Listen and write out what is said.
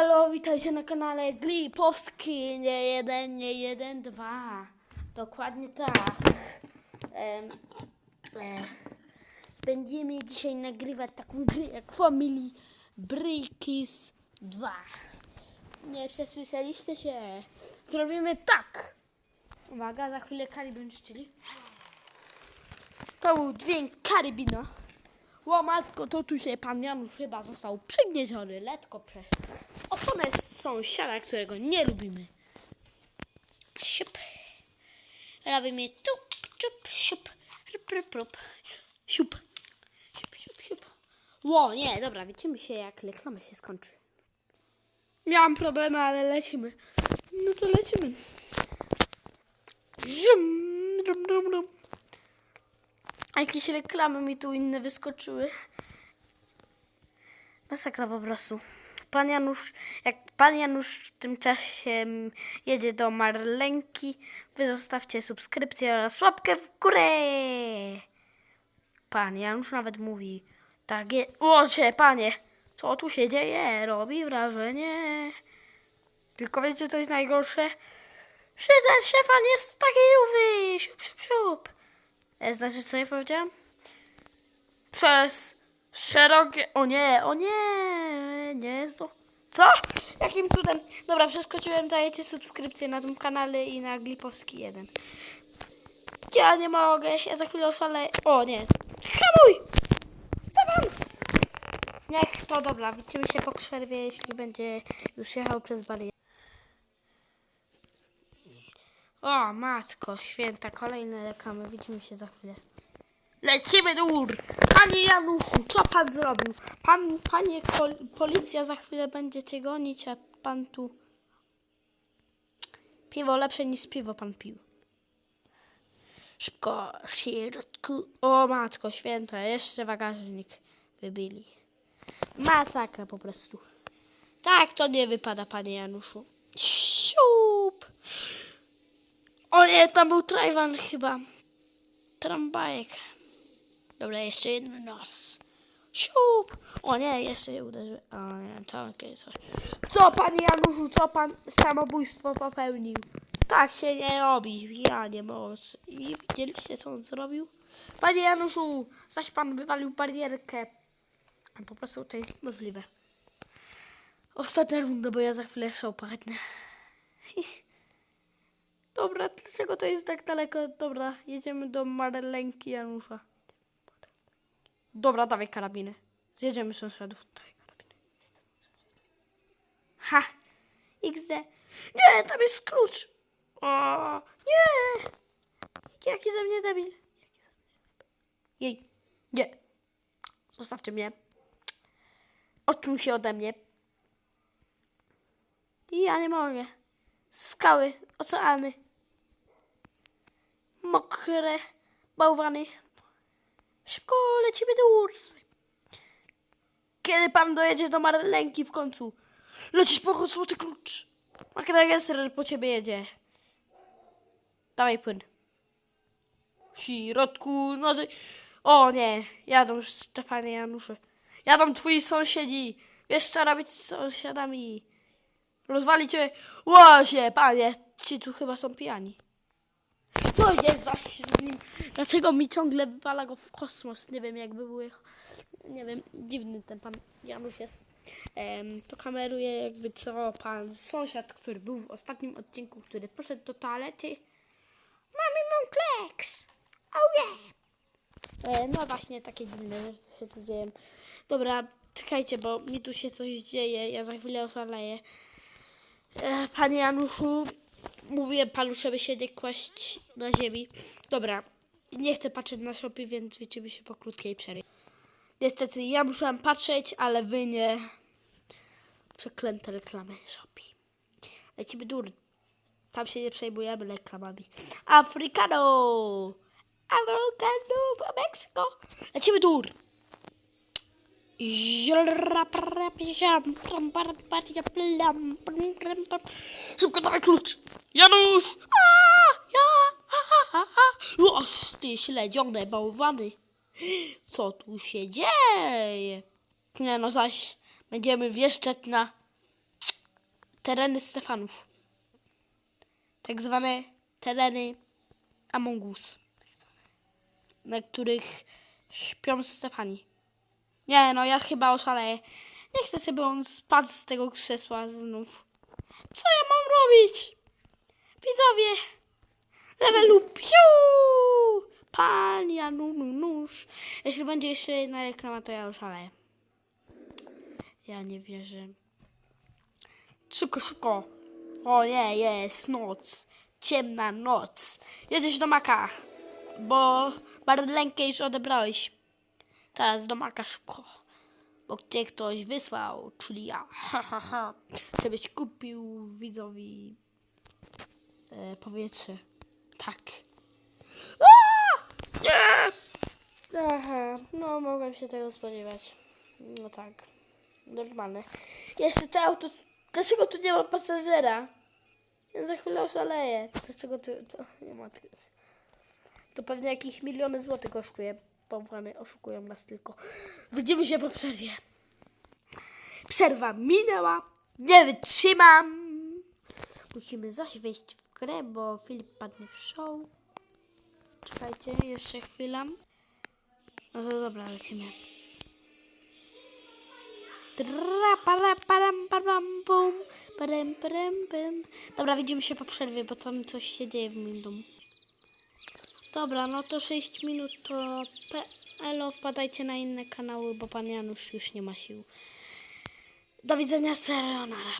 Halo, witajcie na kanale Glipowski, nie jeden, nie jeden, dwa. Dokładnie tak. Em, e, będziemy dzisiaj nagrywać taką grę jak Family Breakers 2. Nie przesłyszeliście się. Zrobimy tak. Uwaga, za chwilę karabin szczeli. To był dźwięk karabina. O matko, to tu się pan Janusz chyba został przygnieziony, letko przez oponę sąsiada, którego nie lubimy. Siup. Robimy tup, ciup, siup, rup, rup, rup. Siup. Siup, siup, siup. Ło, nie, dobra, widzimy się jak reklama się skończy. Miałam problemy, ale lecimy. No to lecimy. Zium, dum, dum, dum. A jakieś reklamy mi tu inne wyskoczyły. Masakra po prostu. Pan Janusz, jak pan Janusz w tym czasie mm, jedzie do Marlenki, wy zostawcie subskrypcję oraz łapkę w górę. Pan Janusz nawet mówi, tak jest, ocie panie, co tu się dzieje? Robi wrażenie. Tylko wiecie co jest najgorsze? Że ten szefan jest taki józy. Siup, siup, siup. E, Znaczy, co ja powiedziałam? Przez szerokie... O nie, o nie, nie jest to... Co? Jakim cudem? Dobra, przeskoczyłem, dajecie subskrypcję na tym kanale i na Glipowski 1. Ja nie mogę, ja za chwilę oszaleję. O nie, hamuj! Stefan! Niech to dobra, widzimy się po przerwie, jeśli będzie już jechał przez barierę. O, matko święta, kolejne reklamy. Widzimy się za chwilę. Lecimy gór! Panie Januszu, co pan zrobił? Pan, panie, pol, policja za chwilę będzie cię gonić, a pan tu... Piwo lepsze niż piwo pan pił. Szybko, środku. O, matko święta, jeszcze bagażnik wybili. Masakra po prostu. Tak to nie wypada, panie Januszu. Siup! O nie, tam był Trajwan chyba. Trambajek. Dobra, jeszcze jeden raz. Siup! O nie, jeszcze się uderzy. O nie, takie coś. Co panie Januszu, co pan samobójstwo popełnił? Tak się nie robi. Ja nie mogę. I widzieliście co on zrobił? Panie Januszu, zaś pan wywalił barierkę. Po prostu to jest możliwe. Ostatnia runda, bo ja za chwilę show padnę. Dobra, dlaczego to jest tak daleko? Dobra, jedziemy do Marlenki Janusza. Dobra, dawaj karabiny. Zjedziemy sąsiadów. Dawaj karabiny. Ha! XD. Nie, tam jest klucz. O, nie! Jaki ze mnie debil. Mnie. Jej. Nie. Zostawcie mnie. Odczuł się ode mnie. I ja nie mogę. Skały, oceany. Mokre bałwany. Szybko lecimy do góry. Kiedy pan dojedzie do Marlenki w końcu? Lecisz po złoty klucz. Makregesser po ciebie jedzie. Dawaj płyn. W środku nocy. O nie, jadą już Stefanie Janusze. Jadą twoi sąsiedzi. Wiesz co robić z sąsiadami. Rozwali cię. Łosie, panie. Ci tu chyba są pijani. Co jest zaś z nim? Dlaczego mi ciągle wywala go w kosmos? Nie wiem, jakby były... Nie wiem, dziwny ten pan Janusz jest. Em, to kameruje jakby co pan sąsiad, który był w ostatnim odcinku, który poszedł do toalety. Mamy mam kleks! Oh yeah! E, no właśnie, takie dziwne rzeczy się tu dzieją. Dobra, czekajcie, bo mi tu się coś dzieje. Ja za chwilę oszaleję. E, Panie Januszu, mówiłem panu, żeby się nie kłaść na ziemi. Dobra, nie chcę patrzeć na shopy, więc widzimy się po krótkiej przerwie. Niestety, ja musiałam patrzeć, ale wy nie. Przeklęte reklamy shopy. Lecimy dur. Tam się nie przejmujemy reklamami. Africano! Africano w Meksyko! Lecimy dur. Szybko dawaj klucz! Janusz! A. Oż ty śledzione bałwany! Co tu się dzieje? Nie no zaś, będziemy wieszczeć na tereny Stefanów. Tak zwane tereny Among Us. Na których śpią Stefani. Nie, no ja chyba oszaleję. Nie chcę, żeby on spadł z tego krzesła znów. Co ja mam robić? Widzowie! Levelu piu! Pan Janu nu, nóż. Jeśli będzie jeszcze jedna reklama, to ja oszaleję. Ja nie wierzę. Szybko, szybko. O nie, jest noc. Ciemna noc. Jedziesz do Maka, bo Marlenkę już odebrałeś. Teraz do Maka szybko. Bo cię ktoś wysłał, czyli ja. Żebyś kupił widzowi e, powietrze. Tak. Nie! Aha, no mogłem się tego spodziewać. No tak. Normalne. Jeszcze te auto... Dlaczego tu nie ma pasażera? Ja za chwilę oszaleję. Dlaczego tu to nie ma... To pewnie jakieś miliony złotych kosztuje. Bałwany oszukują nas tylko. Widzimy się po przerwie. Przerwa minęła. Nie wytrzymam. Musimy zaś wejść w grę, bo Filip padnie w show. Czekajcie, jeszcze chwilę. No to dobra, lecimy. Dobra, widzimy się po przerwie, bo tam coś się dzieje w moim domu. Dobra, no to 6 minut to elo, wpadajcie na inne kanały, bo pan Janusz już nie ma sił. Do widzenia, sayonara.